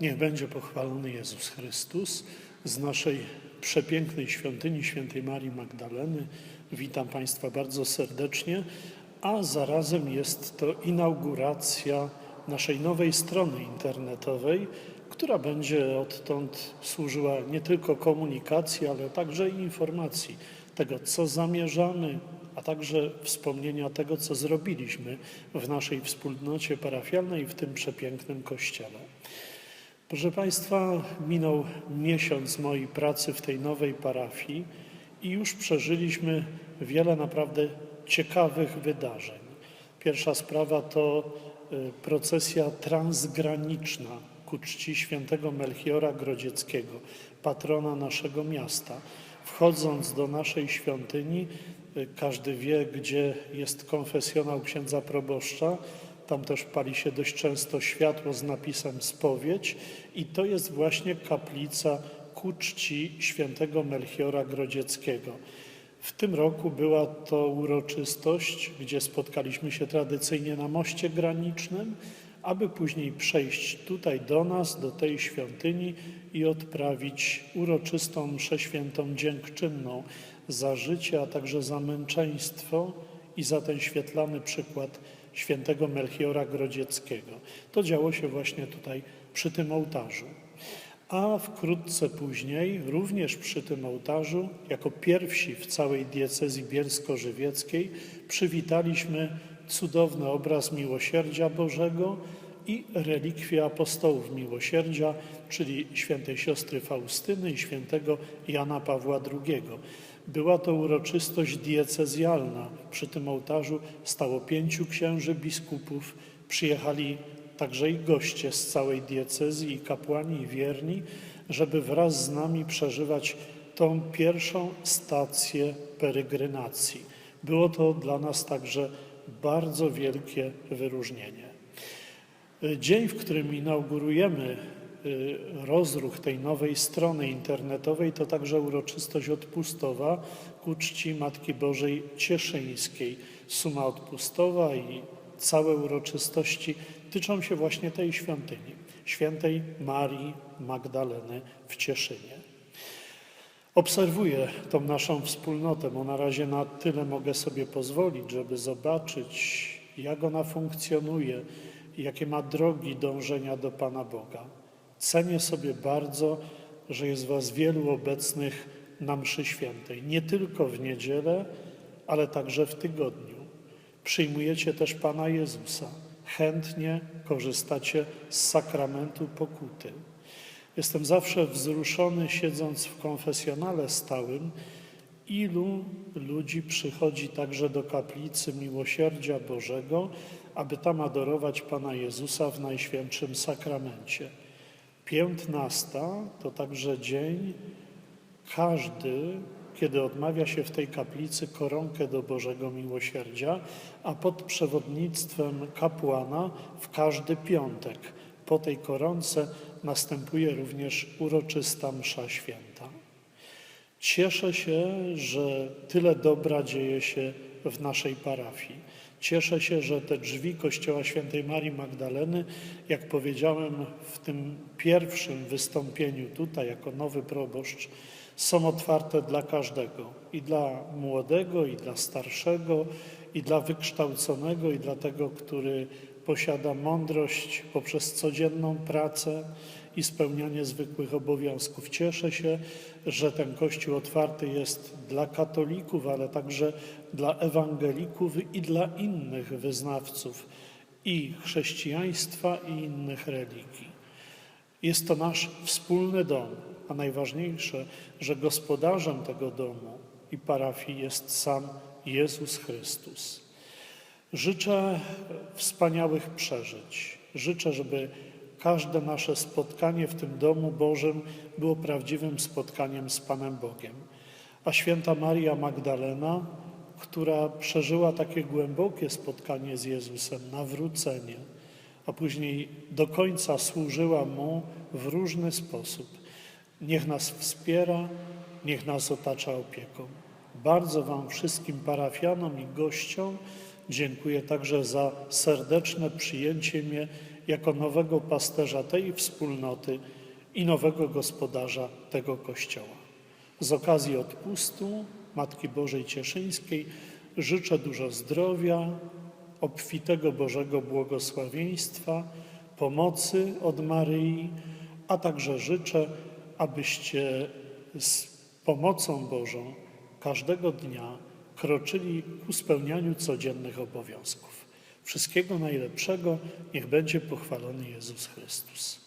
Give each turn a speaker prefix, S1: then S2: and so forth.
S1: Niech będzie pochwalony Jezus Chrystus z naszej przepięknej świątyni świętej Marii Magdaleny. Witam Państwa bardzo serdecznie, a zarazem jest to inauguracja naszej nowej strony internetowej, która będzie odtąd służyła nie tylko komunikacji, ale także i informacji tego, co zamierzamy, a także wspomnienia tego, co zrobiliśmy w naszej wspólnocie parafialnej w tym przepięknym kościele. Proszę Państwa, minął miesiąc mojej pracy w tej nowej parafii i już przeżyliśmy wiele naprawdę ciekawych wydarzeń. Pierwsza sprawa to y, procesja transgraniczna ku czci świętego Melchiora Grodzieckiego, patrona naszego miasta. Wchodząc do naszej świątyni, y, każdy wie, gdzie jest konfesjonał księdza proboszcza, tam też pali się dość często światło z napisem spowiedź i to jest właśnie kaplica ku czci świętego Melchiora Grodzieckiego. W tym roku była to uroczystość, gdzie spotkaliśmy się tradycyjnie na moście granicznym, aby później przejść tutaj do nas, do tej świątyni i odprawić uroczystą mszę świętą dziękczynną za życie, a także za męczeństwo i za ten świetlany przykład świętego Melchiora Grodzieckiego. To działo się właśnie tutaj przy tym ołtarzu. A wkrótce później, również przy tym ołtarzu, jako pierwsi w całej diecezji bielsko-żywieckiej, przywitaliśmy cudowny obraz miłosierdzia Bożego i relikwie apostołów miłosierdzia, czyli świętej siostry Faustyny i świętego Jana Pawła II. Była to uroczystość diecezjalna. Przy tym ołtarzu stało pięciu księży biskupów. Przyjechali także i goście z całej diecezji, i kapłani, i wierni, żeby wraz z nami przeżywać tą pierwszą stację peregrinacji. Było to dla nas także bardzo wielkie wyróżnienie. Dzień, w którym inaugurujemy rozruch tej nowej strony internetowej, to także uroczystość odpustowa ku czci Matki Bożej Cieszyńskiej. Suma odpustowa i całe uroczystości tyczą się właśnie tej świątyni, świętej Marii Magdaleny w Cieszynie. Obserwuję tą naszą wspólnotę, bo na razie na tyle mogę sobie pozwolić, żeby zobaczyć, jak ona funkcjonuje, jakie ma drogi dążenia do Pana Boga. Cenię sobie bardzo, że jest Was wielu obecnych na mszy świętej, nie tylko w niedzielę, ale także w tygodniu. Przyjmujecie też Pana Jezusa, chętnie korzystacie z sakramentu pokuty. Jestem zawsze wzruszony, siedząc w konfesjonale stałym, ilu ludzi przychodzi także do kaplicy Miłosierdzia Bożego, aby tam adorować Pana Jezusa w Najświętszym Sakramencie. Piętnasta to także dzień, każdy, kiedy odmawia się w tej kaplicy koronkę do Bożego Miłosierdzia, a pod przewodnictwem kapłana w każdy piątek po tej koronce następuje również uroczysta msza święta. Cieszę się, że tyle dobra dzieje się w naszej parafii. Cieszę się, że te drzwi Kościoła Świętej Marii Magdaleny, jak powiedziałem w tym pierwszym wystąpieniu tutaj jako nowy proboszcz, są otwarte dla każdego. I dla młodego, i dla starszego, i dla wykształconego, i dla tego, który posiada mądrość poprzez codzienną pracę i spełnianie zwykłych obowiązków. Cieszę się, że ten Kościół otwarty jest dla katolików, ale także dla ewangelików i dla innych wyznawców i chrześcijaństwa, i innych religii. Jest to nasz wspólny dom, a najważniejsze, że gospodarzem tego domu i parafii jest sam Jezus Chrystus. Życzę wspaniałych przeżyć. Życzę, żeby każde nasze spotkanie w tym domu Bożym było prawdziwym spotkaniem z Panem Bogiem. A święta Maria Magdalena, która przeżyła takie głębokie spotkanie z Jezusem, nawrócenie, a później do końca służyła Mu w różny sposób. Niech nas wspiera, niech nas otacza opieką. Bardzo Wam wszystkim parafianom i gościom dziękuję także za serdeczne przyjęcie mnie jako nowego pasterza tej wspólnoty i nowego gospodarza tego Kościoła. Z okazji odpustu Matki Bożej Cieszyńskiej życzę dużo zdrowia, obfitego Bożego błogosławieństwa, pomocy od Maryi, a także życzę, abyście z pomocą Bożą każdego dnia kroczyli ku spełnianiu codziennych obowiązków. Wszystkiego najlepszego, niech będzie pochwalony Jezus Chrystus.